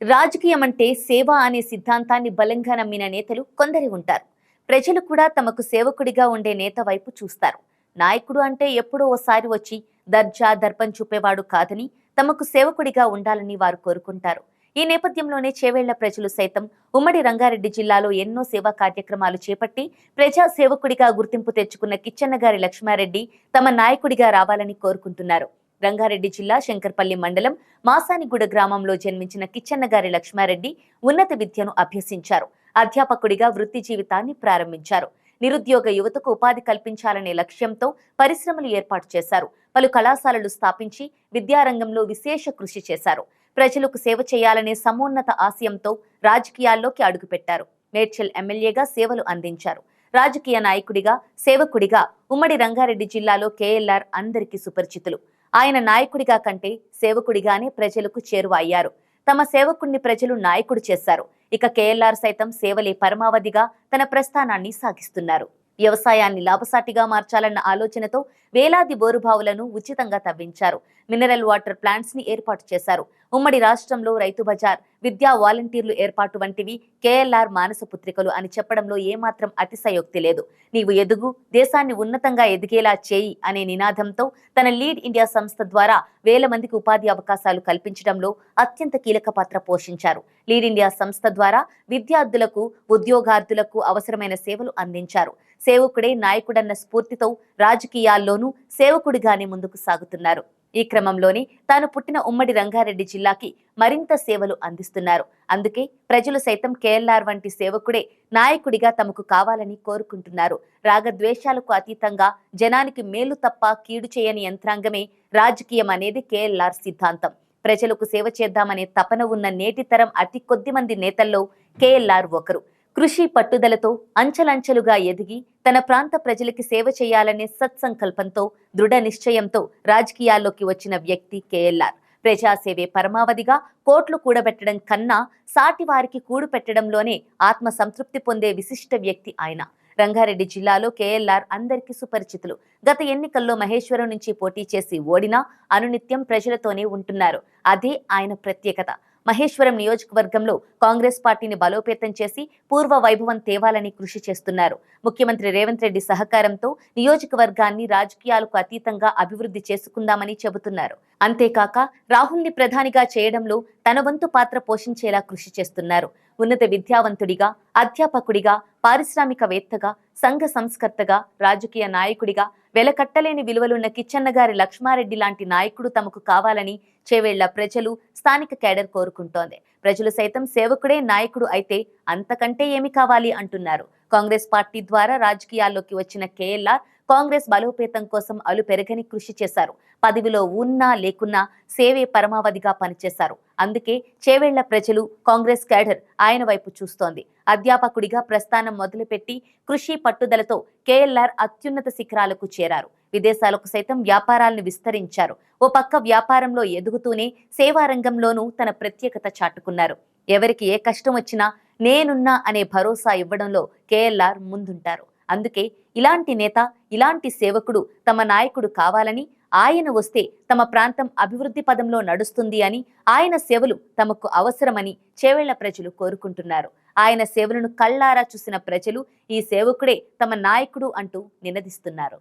రాజకీయం అంటే సేవ అనే సిద్ధాంతాన్ని బలంగా నమ్మిన నేతలు కొందరి ఉంటారు. ప్రజలు కూడా తమకు సేవకుడిగా ఉండే నేత వైపు చూస్తారు. నాయకుడు అంటే ఎప్పుడో ఓసారి వచ్చి దర్జా దర్పం చూపేవాడు కాదని తమకు సేవకుడిగా ఉండాలని వారు కోరుకుంటారు. ఈ నేపథ్యంలోనే చేవేళ్ళ ప్రజలు సైతం ఉమ్మడి రంగారెడ్డి జిల్లాలో ఎన్నో సేవా కార్యక్రమాలు చేపట్టి ప్రజా సేవకుడిగా గుర్తింపు తెచ్చుకున్న కిచ్చన్నగారి లక్ష్మారెడ్డి తమ నాయకుడిగా రావాలని కోరుకుంటున్నారు. రంగారెడ్డి జిల్లా శంకర్పల్లి మండలం మాసానిగూడ గ్రామంలో జన్మించిన కిచ్చన్నగారి లక్ష్మారెడ్డి ఉన్నత విద్యను అభ్యసించారు. అధ్యాపకుడిగా వృత్తి జీవితాన్ని ప్రారంభించారు. నిరుద్యోగ యువతకు ఉపాధి కల్పించాలనే లక్ష్యంతో పరిశ్రమలు ఏర్పాటు చేశారు. పలు కళాశాలలు స్థాపించి విద్యారంగంలో విశేష కృషి చేశారు. ప్రజలకు సేవ చేయాలనే సమోన్నత ఆశయంతో రాజకీయాల్లోకి అడుగుపెట్టారు. మేడ్చల్ ఎమ్మెల్యేగా సేవలు అందించారు. రాజకీయ నాయకుడిగా సేవకుడిగా ఉమ్మడి రంగారెడ్డి జిల్లాలో కేఎల్ఆర్ అందరికీ సుపరిచితులు. ఆయన నాయకుడిగా కంటే సేవకుడిగానే ప్రజలకు చేరువ అయ్యారు తమ సేవకుణ్ణి ప్రజలు నాయకుడు చేశారు. ఇక కేఎల్ఆర్ సైతం సేవలే పరమావధిగా తన ప్రస్థానాన్ని సాగిస్తున్నారు. వ్యవసాయాన్ని లాభసాటిగా మార్చాలన్న ఆలోచనతో వేలాది బోరుబావులను ఉచితంగా తవ్వించారు. మినరల్ వాటర్ ప్లాంట్స్ని ఏర్పాటు చేశారు. ఉమ్మడి రాష్ట్రంలో రైతు బజార్ విద్యా వాలంటీర్లు ఏర్పాటు వంటివి కేఎల్ఆర్ మానస పుత్రికలు అని చెప్పడంలో ఏమాత్రం అతిశయోక్తి లేదు. నీవు ఎదుగు దేశాన్ని ఉన్నతంగా ఎదిగేలా చేయి అనే నినాదంతో తన లీడ్ ఇండియా సంస్థ ద్వారా వేల మందికి ఉపాధి అవకాశాలు కల్పించడంలో అత్యంత కీలక పాత్ర పోషించారు. లీడ్ ఇండియా సంస్థ ద్వారా విద్యార్థులకు ఉద్యోగార్థులకు అవసరమైన సేవలు అందించారు. సేవకుడే నాయకుడన్న స్ఫూర్తితో రాజకీయాల్లోనూ సేవకుడిగానే ముందుకు సాగుతున్నారు. ఈ క్రమంలోనే తాను పుట్టిన ఉమ్మడి రంగారెడ్డి జిల్లాకి మరింత సేవలు అందిస్తున్నారు. అందుకే ప్రజలు సైతం కేఎల్ఆర్ వంటి సేవకుడే నాయకుడిగా తమకు కావాలని కోరుకుంటున్నారు. రాగద్వేషాలకు అతీతంగా జనానికి మేలు తప్ప కీడు చేయని యంత్రాంగమే రాజకీయం అనేది కేఎల్ఆర్ సిద్ధాంతం. ప్రజలకు సేవ చేద్దామనే తపన ఉన్న నేటి తరం అతి కొద్ది మంది నేతల్లో కేఎల్ఆర్ ఒకరు. కృషి పట్టుదలతో అంచెలంచెలుగా ఎదిగి తన ప్రాంత ప్రజలకి సేవ చేయాలనే సత్సంకల్పంతో దృఢ నిశ్చయంతో రాజకీయాల్లోకి వచ్చిన వ్యక్తి కేఎల్ఆర్. ప్రజాసేవే పరమావధిగా కోట్లు కూడబెట్టడం కన్నా సాటి వారికి కూడు పెట్టడంలోనే ఆత్మ సంతృప్తి పొందే విశిష్ట వ్యక్తి ఆయన. రంగారెడ్డి జిల్లాలో కేఎల్ఆర్ అందరికీ సుపరిచితులు. గత ఎన్నికల్లో మహేశ్వరం నుంచి పోటీ చేసి ఓడినా అనునిత్యం ప్రజలతోనే ఉంటున్నారు. అదే ఆయన ప్రత్యేకత. మహేశ్వరం నియోజకవర్గంలో కాంగ్రెస్ పార్టీని బలోపేతం చేసి పూర్వ వైభవం తేవాలని కృషి చేస్తున్నారు. ముఖ్యమంత్రి రేవంత్ రెడ్డి సహకారంతో నియోజకవర్గాన్ని రాజకీయాలకు అతీతంగా అభివృద్ధి చేసుకుందామని చెబుతున్నారు. అంతేకాక రాహుల్ని ప్రధానిగా చేయడంలో తన వంతు పాత్ర పోషించేలా కృషి చేస్తున్నారు. ఉన్నత విద్యావంతుడిగా అధ్యాపకుడిగా పారిశ్రామికవేత్తగా సంఘ సంస్కర్తగా రాజకీయ నాయకుడిగా వెలకట్టలేని విలువలున్న కిచ్చన్నగారి లక్ష్మారెడ్డి లాంటి నాయకుడు తమకు కావాలని చేవేళ్ళ ప్రజలు స్థానిక కేడర్ కోరుకుంటోంది. ప్రజలు సైతం సేవకుడే నాయకుడు అయితే అంతకంటే ఏమి కావాలి అంటున్నారు. కాంగ్రెస్ పార్టీ ద్వారా రాజకీయాల్లోకి వచ్చిన కేఎల్ఆర్ కాంగ్రెస్ బలోపేతం కోసం అలు పెరగని కృషి చేశారు. పదవిలో ఉన్నా లేకున్నా సేవే పరమావధిగా పనిచేశారు. అందుకే చేవేళ్ళ ప్రజలు కాంగ్రెస్ క్యాడర్ ఆయన వైపు చూస్తోంది. అధ్యాపకుడిగా ప్రస్థానం మొదలుపెట్టి కృషి పట్టుదలతో కేఎల్ఆర్ అత్యున్నత శిఖరాలకు చేరారు. విదేశాలకు సైతం వ్యాపారాలను విస్తరించారు. ఓ పక్క వ్యాపారంలో ఎదుగుతూనే సేవా రంగంలోనూ తన ప్రత్యేకత చాటుకున్నారు. ఎవరికి ఏ కష్టం వచ్చినా నేనున్నా అనే భరోసా ఇవ్వడంలో కేఎల్ఆర్ ముందుంటారు. అందుకే ఇలాంటి నేత ఇలాంటి సేవకుడు తమ నాయకుడు కావాలని ఆయన వస్తే తమ ప్రాంతం అభివృద్ధి పదంలో నడుస్తుంది అని ఆయన సేవలు తమకు అవసరమని చేవేళ్ళ ప్రజలు కోరుకుంటున్నారు. ఆయన సేవలను కళ్ళారా చూసిన ప్రజలు ఈ సేవకుడే తమ నాయకుడు అంటూ నినదిస్తున్నారు.